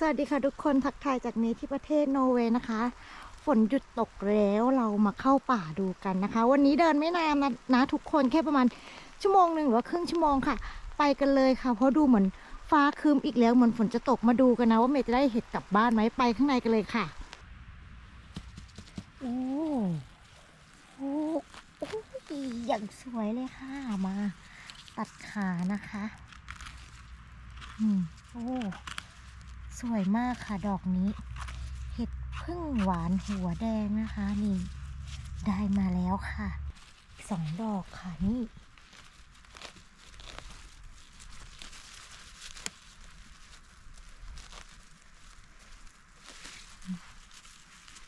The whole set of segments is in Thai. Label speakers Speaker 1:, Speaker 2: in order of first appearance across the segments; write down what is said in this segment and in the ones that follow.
Speaker 1: สวัสดีค่ะทุกคนทักทายจากเนที่ประเทศโนเวย์นะคะ ฝนหยุดตกแล้วเรามาเข้าป่าดูกันนะคะ วันนี้เดินไม่นานนะนะทุกคนแค่ประมาณชั่วโมงหนึ่งหรือว่าครึ่งชั่วโมงค่ะ ไปกันเลยค่ะ เพราะดูเหมือนฟ้าครึ้มอีกแล้วเหมือนฝนจะตกมาดูกันนะว่าเมย์จะได้เห็ดกลับบ้านไหมไปข้างในกันเลยค่ะโอ้โอ้โอ้ยอย่างสวยเลยค่ะมา ตัดขานะคะอืมโอ้ สวยมากค่ะดอกนี้ เห็ดพึ่งหวานหัวแดงนะคะนี่ได้มาแล้วค่ะสองดอกค่ะนี่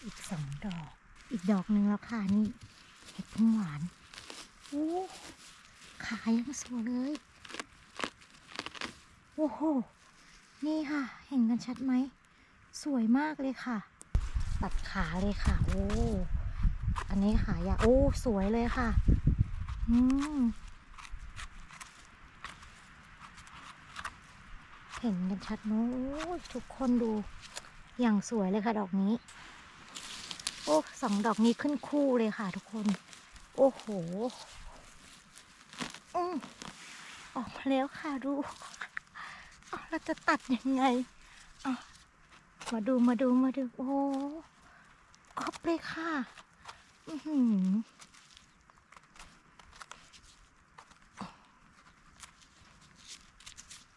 Speaker 1: อีกสองดอก อีกดอกหนึ่งแล้วค่ะนี่ เห็ดพึ่งหวานโอ้ขายังสวยเลย โอ้โห นี่ค่ะ เห็นกันชัดไหม สวยมากเลยค่ะ ตัดขาเลยค่ะ โอ้ อันนี้ขายาโอ้ สวยเลยค่ะ อืม เห็นกันชัดเนอะโอ้ทุกคนดู อย่างสวยเลยค่ะ ดอกนี้ โอ้สองดอกนี้ขึ้นคู่เลยค่ะ ทุกคน โอ้โห อืออกมาแล้วค่ะดู เราจะตัดยังไงอะมาดูมาดูมาดู โอ้กอบเลยค่ะอือหือ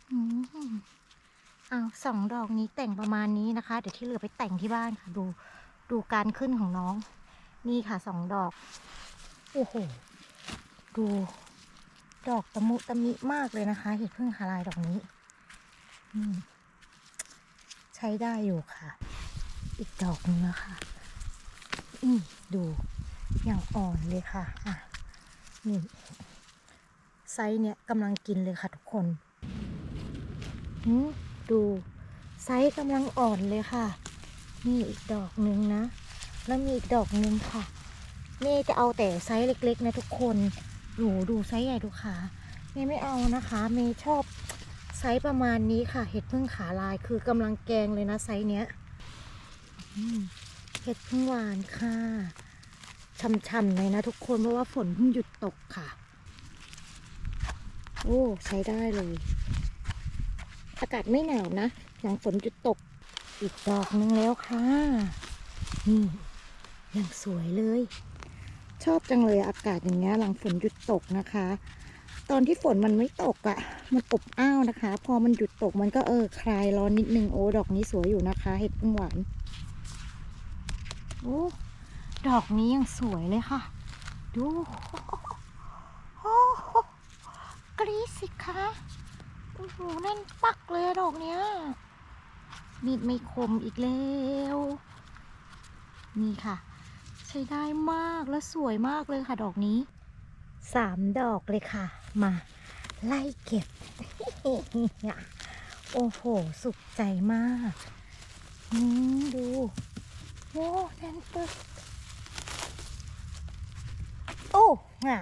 Speaker 1: อืมเอาสองดอกนี้แต่งประมาณนี้นะคะ เดี๋ยวที่เหลือไปแต่งที่บ้านค่ะ ดูดูการขึ้นของน้อง นี่ค่ะสองดอก โอ้โห ดู ดอกตะมุตะมิมากเลยนะคะ เห็ดพึ่งคาลายดอกนี้ ใช้ได้อยู่ค่ะ อีกดอกนึงนะคะอืมดูอย่างอ่อนเลยค่ะ อะ นี่ ไซส์เนี้ยกำลังกินเลยค่ะทุกคนหืมดูไซส์กำลังอ่อนเลยค่ะ นี่อีกดอกนึงนะ แล้วมีอีกดอกนึงค่ะเมย์จะเอาแต่ไซส์เล็ก ๆ นะทุกคนหนูดูไซส์ใหญ่ดูค่ะเมย์ไม่เอานะคะ เมย์ชอบ ซส์ประมาณนี้ค่ะ เห็ดพึ่งขาลายคือกำลังแกงเลยนะไซส์เนี้ยเห็ดพึ่งหวานค่ะช่ำๆเลยนะทุกคนเพราะว่าฝนเพิ่งหยุดตกค่ะ โอ้ใช้ได้เลย อากาศไม่หนาวนะหลังฝนหยุดตก อีกดอกนึงแล้วค่ะนี่ยังสวยเลย ชอบจังเลยอากาศอย่างเงี้ยหลังฝนหยุดตกนะคะ ตอนที่ฝนมันไม่ตกอะ่ะ มันอบอ้าวนะคะ พอมันหยุดตกมันก็เออคลายร้อนนิดนึงโอ้ดอกนี้สวยอยู่นะคะ เห็ดพึ่งหวานโอ้ดอกนี้ยังสวยเลยค่ะ ดูโอ้โหกรีสิคะโอ้โหแน่นปักเลยดอกเนี้ยมีดไม่คมอีกแล้วนี่ค่ะ ใช้ได้มากและสวยมากเลยค่ะ ดอกนี้สามดอกเลยค่ะ มาไล่เก็บ โอ้โห สุขใจมากนี่ดู โอ้แน่นปึกโอ้ห่ะ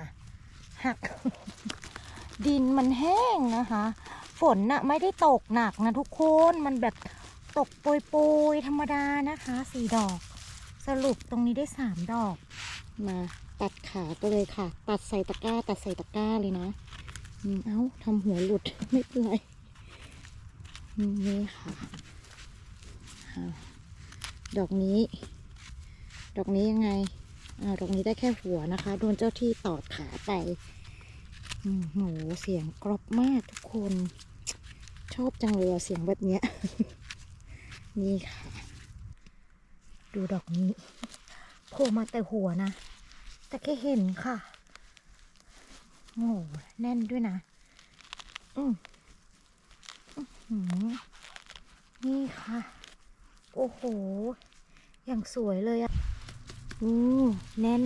Speaker 1: หัก ดินมันแห้งนะคะ ฝนน่ะไม่ได้ตกหนักนะทุกคน มันแบบตกโปยๆธรรมดานะคะสี่ดอก สรุปตรงนี้ได้สามดอกมา ตัดขาไปเลยค่ะ ตัดใส่ตะกร้า ตัดใส่ตะกร้าเลยนะเอ้าทำหัวหลุดไม่เป็นไรนี่ค่ะดอกนี้ ดอกนี้ยังไงอ่าดอกนี้ได้แค่หัวนะคะ โดนเจ้าที่ตอดขาไปโหเสียงกรอบมากทุกคน ชอบจังเลยเสียงแบบเนี้ย นี่ค่ะ ดูดอกนี้โผล่มาแต่หัวนะ แต่แค่เห็นค่ะโอ้โหแน่นด้วยนะ อืมอื้อหือนี่ค่ะ โอ้โห อย่างสวยเลยอะอืมแน่น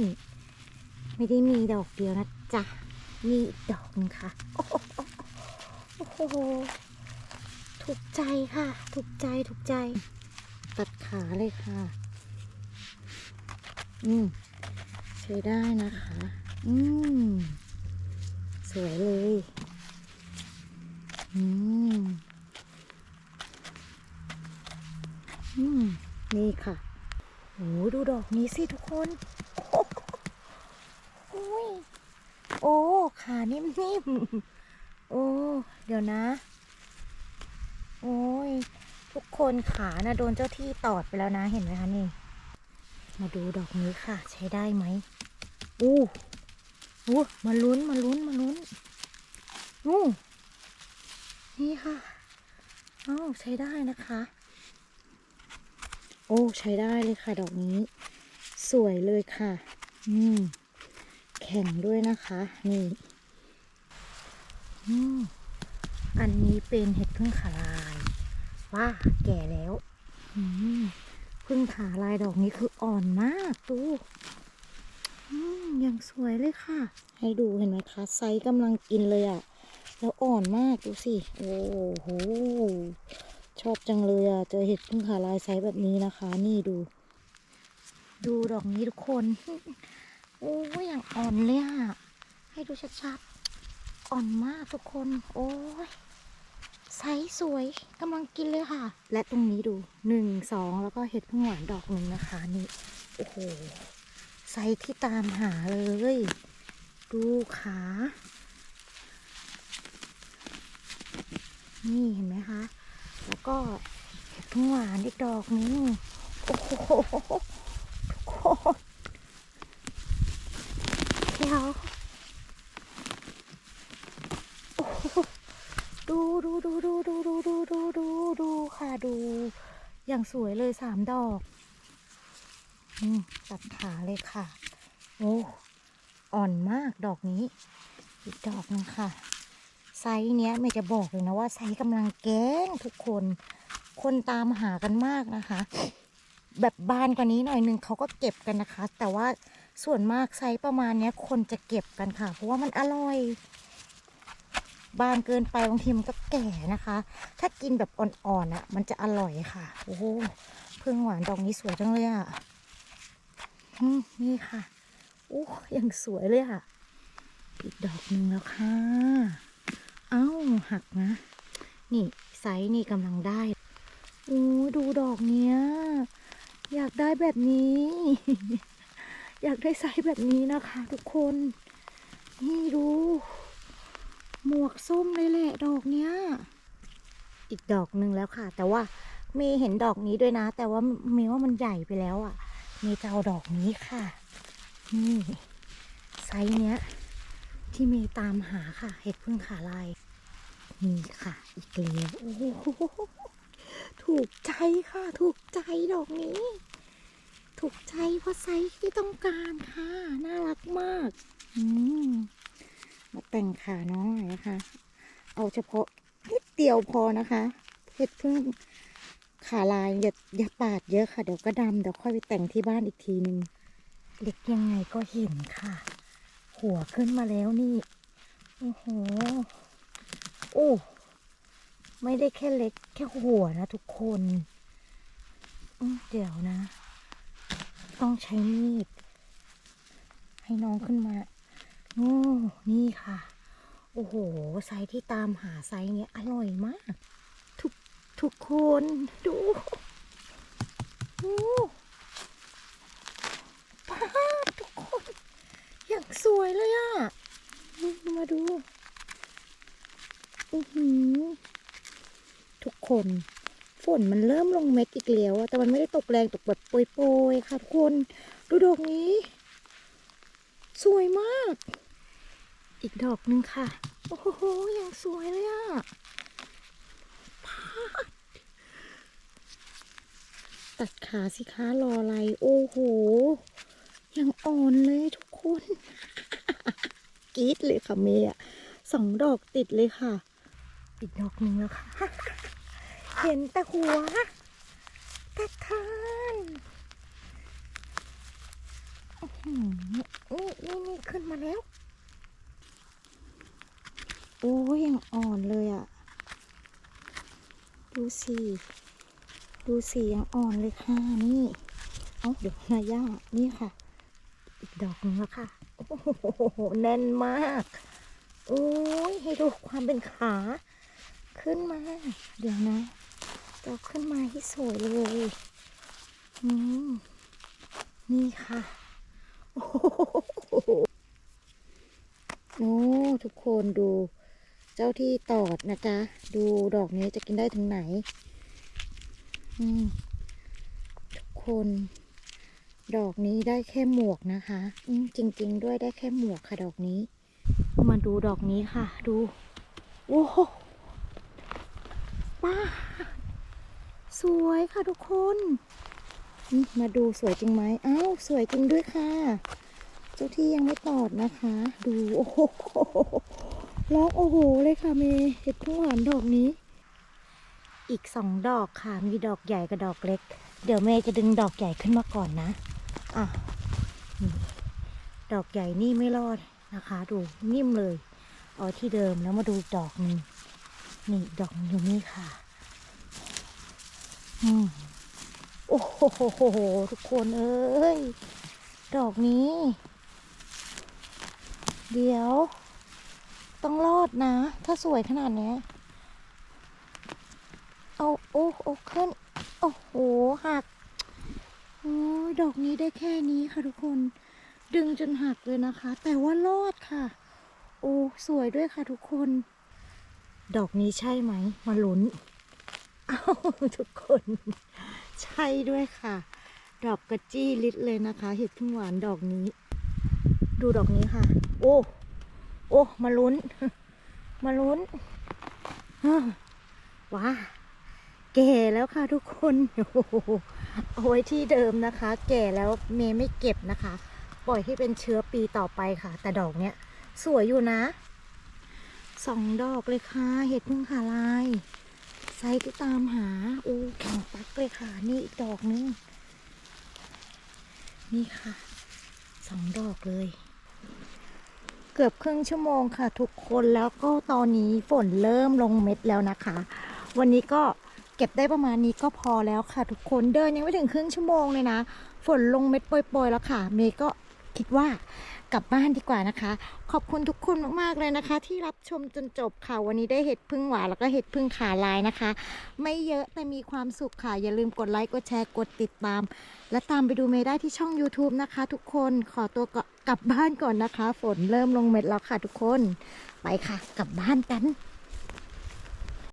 Speaker 1: ไม่ได้มีดอกเดียวนะจ๊ะ มีอีกดอกนึงค่ะ โอ้โหโอ้โหถูกใจค่ะ ถูกใจ ถูกใจ ตัดขาเลยค่ะ อืม ใช้ได้นะคะ อืม สวยเลย อืม อืม นี่ค่ะโอ้ดูดอกนี้สิทุกคน โอ้ย โอ้ ขานิ่มๆ โอ้ เดี๋ยวนะ โอ้ย ทุกคนขานะโดนเจ้าที่ตอดไปแล้วนะ เห็นไหมคะนี่ มาดูดอกนี้ค่ะ ใช้ได้ไหมอู้อู้มาลุ้นมาลุ้นมาลุ้นอู้นี่ค่ะอ้าใช้ได้นะคะ โอ้ใช้ได้เลยค่ะ ดอกนี้ สวยเลยค่ะ อืม แข็งด้วยนะคะ นี่อืมอันนี้เป็นเห็ดพึ่งขาลาย ว่าแก่แล้ว อืม พึ่งขาลายดอกนี้คืออ่อนมากดูอืมยังสวยเลยค่ะ ให้ดูเห็นไหมคะไซส์กำลังกินเลยอะ่ะ แล้วอ่อนมากดูสิ โอ้โห ชอบจังเลยอะ่ะ เจอเห็ดพึ่งขาลายไซส์แบบนี้นะคะ นี่ดู ดูดอกนี้ทุกคน โอ้ยอย่างอ่อนเลยอะ ให้ดูชัดๆ อ่อนมากทุกคน โอ้ย ไซส์สวยกำลังกินเลยค่ะ และตรงนี้ดูหนึ่งสองแล้วก็เห็ดพึ่งหวานดอกหนึ่งนะคะนี่โอ้โหไซส์ที่ตามหาเลย ดูขานี่เห็นไหมคะ แล้วก็เห็ดพึ่งหวานอีกดอกนึงโอ้โหทุกคนเดี๋ยวโอ้โห ดูดูดูดูดูดูดูดูดูค่ะดู อย่างสวยเลยสามดอกอืมตัดขาเลยค่ะ โอ้อ่อนมากดอกนี้ อีกดอกหนึงค่ะ ไซส์เนี้ยไม่จะบอกเลยนะว่าไซส์กำลังแกงทุกคน คนตามหากันมากนะคะ แบบบานกว่านี้หน่อยนึงเขาก็เก็บกันนะคะ แต่ว่าส่วนมากไซส์ประมาณเนี้ยคนจะเก็บกันค่ะ เพราะว่ามันอร่อย บานเกินไปบางทีมันก็แก่นะคะ ถ้ากินแบบอ่อนๆอะ มันจะอร่อยค่ะ โอ้โหพึ่งหวานดอกนี้สวยจังเลยอะนี่ค่ะโอ้ยังสวยเลยอะ อีกดอกหนึ่งแล้วค่ะ เอ้าหักนะ นี่ไซส์นี่กำลังได้โอ้ดูดอกเนี้ย อยากได้แบบนี้ อยากได้ไซส์แบบนี้นะคะ ทุกคน นี่ดู หมวกส้มเลยแหละดอกเนี้ย อีกดอกหนึ่งแล้วค่ะ แต่ว่าเมย์เห็นดอกนี้ด้วยนะ แต่ว่าเมย์ว่ามันใหญ่ไปแล้วอะ่ะ เมย์จะเอาดอกนี้ค่ะ นี่ไซส์เนี้ย ที่เมย์ตามหาค่ะ เห็ดพึ่งขาลายนี่ค่ะ อีกแล้วโอ้โหถูกใจค่ะ ถูกใจดอกนี้ ถูกใจเพราะไซส์ที่ต้องการค่ะ น่ารักมาก อืม มาแต่งขาน้องหน่อยนะคะ เอาเฉพาะนิดเดียวพอนะคะเห็ดพึ่งขาลายอย่าอย่าปาดเยอะค่ะ เดี๋ยวก็ดำเดี๋ยวค่อยไปแต่งที่บ้านอีกทีหนึ่งเล็กยังไงก็เห็นค่ะ หัวขึ้นมาแล้วนี่ โอ้โห โอ้ไม่ได้แค่เล็กแค่หัวนะทุกคนเดี๋ยวนะ ต้องใช้มีดให้น้องขึ้นมา โอ้นี่ค่ะ โอ้โห ไซที่ตามหาไซเนี้ยอร่อยมาก ทุกทุกคนดูโอ้ป้าทุกคน อย่างสวยเลยอะอืมมาดูอือหือทุกคนฝนมันเริ่มลงเม็ดอีกแล้วอะแต่มันไม่ได้ตกแรงตกแบบโปรยๆค่ะทุกคน ดูดอกนี้ สวยมาก อีกดอกหนึ่งค่ะ โอ้โหยังสวยเลยอะพาดตัดขาสิคะรออะไร โอ้โห ยังอ่อนเลยทุกคนกรี๊ดเลยค่ะเมย์อะสองดอกติดเลยค่ะ อีกดอกหนึ่งแล้วค่ะ เห็นแต่หัวแต่ทานอื้อหือนี่นี่นี่ขึ้นมาแล้ว โอ้ยยังอ่อนเลยอะ่ะ ดูสิ ดูสิยังอ่อนเลยค่ะนี่ เอาเดี๋ยวนาย่า นี่ค่ะ อีกดอกหนึงแล้วค่ะ โอ้โห แน่นมาก โอ้ยให้ดูความเป็นขา ขึ้นมา เดี๋ยวนะดอกขึ้นมาที่สวยเลยอืมนี่ค่ะ โอ้โหโอ้ทุกคนดู เจ้าที่ตอดนะจ๊ะ ดูดอกนี้จะกินได้ถึงไหน อืมทุกคน ดอกนี้ได้แค่หมวกนะคะอืมจริง ๆ ด้วยได้แค่หมวกค่ะดอกนี้ มาดูดอกนี้ค่ะ ดู โอ้โหป้าสวยค่ะทุกคนมาดูสวยจริงไหมอ้าวสวยจริงด้วยค่ะ เจ้าที่ยังไม่ตอดนะคะ ดู โอ้โห ร้องโอ้โหเลยค่ะเมเห็ดทุ่งหวานดอกนี้ อีกสองดอกค่ะ มีดอกใหญ่กับดอกเล็ก เดี๋ยวเมจะดึงดอกใหญ่ขึ้นมาก่อนนะ อะดอกใหญ่นี่ไม่รอดนะคะ ดูนิ่มเลยเอาที่เดิมแล้วมาดูดอกนึงนี่ดอกอยู่นี่ค่ะอืมโอ้โหทุกคนเอ้ย ดอกนี้ เดี๋ยว ต้องรอดนะ ถ้าสวยขนาดนี้เอาโอ้โอ้ขึ้น โอ้โหหัก โอ้ยดอกนี้ได้แค่นี้ค่ะทุกคน ดึงจนหักเลยนะคะ แต่ว่ารอดค่ะ โอ้สวยด้วยค่ะทุกคน ดอกนี้ใช่ไหม มาลุ้น เอาทุกคน ใช่ด้วยค่ะ ดอกกระจี้ลิดเลยนะคะ เห็ดพึ่งหวานดอกนี้ ดูดอกนี้ค่ะ โอ้ โอ้ มาลุ้น มาลุ้นว้าแก่แล้วค่ะทุกคนโอ้โหเอาไว้ที่เดิมนะคะ แก่แล้วเมย์ไม่เก็บนะคะ ปล่อยให้เป็นเชื้อปีต่อไปค่ะ แต่ดอกเนี้ยสวยอยู่นะสองดอกเลยค่ะ เห็ดพึ่งขาลายไซส์ที่ตามหาโอ้แข็งปักเลยค่ะ นี่อีกดอกนึง นี่ค่ะสองดอกเลย เกือบครึ่งชั่วโมงค่ะ ทุกคนแล้วก็ตอนนี้ฝนเริ่มลงเม็ดแล้วนะคะ วันนี้ก็เก็บได้ประมาณนี้ก็พอแล้วค่ะ ทุกคนเดินยังไม่ถึงครึ่งชั่วโมงเลยนะ ฝนลงเม็ดโปรยๆแล้วค่ะ เมย์ก็คิดว่า กลับบ้านดีกว่านะคะ ขอบคุณทุกคนมากๆเลยนะคะ ที่รับชมจนจบค่ะวันนี้ได้เห็ดพึ่งหวานแล้วก็เห็ดพึ่งขาลายนะคะ ไม่เยอะแต่มีความสุขค่ะ อย่าลืมกดไลค์กดแชร์กดติดตาม และตามไปดูเมย์ได้ที่ช่อง YouTube นะคะ ทุกคนขอตัวกลับบ้านก่อนนะคะ ฝนเริ่มลงเม็ดแล้วค่ะ ทุกคนไปค่ะ กลับบ้านกัน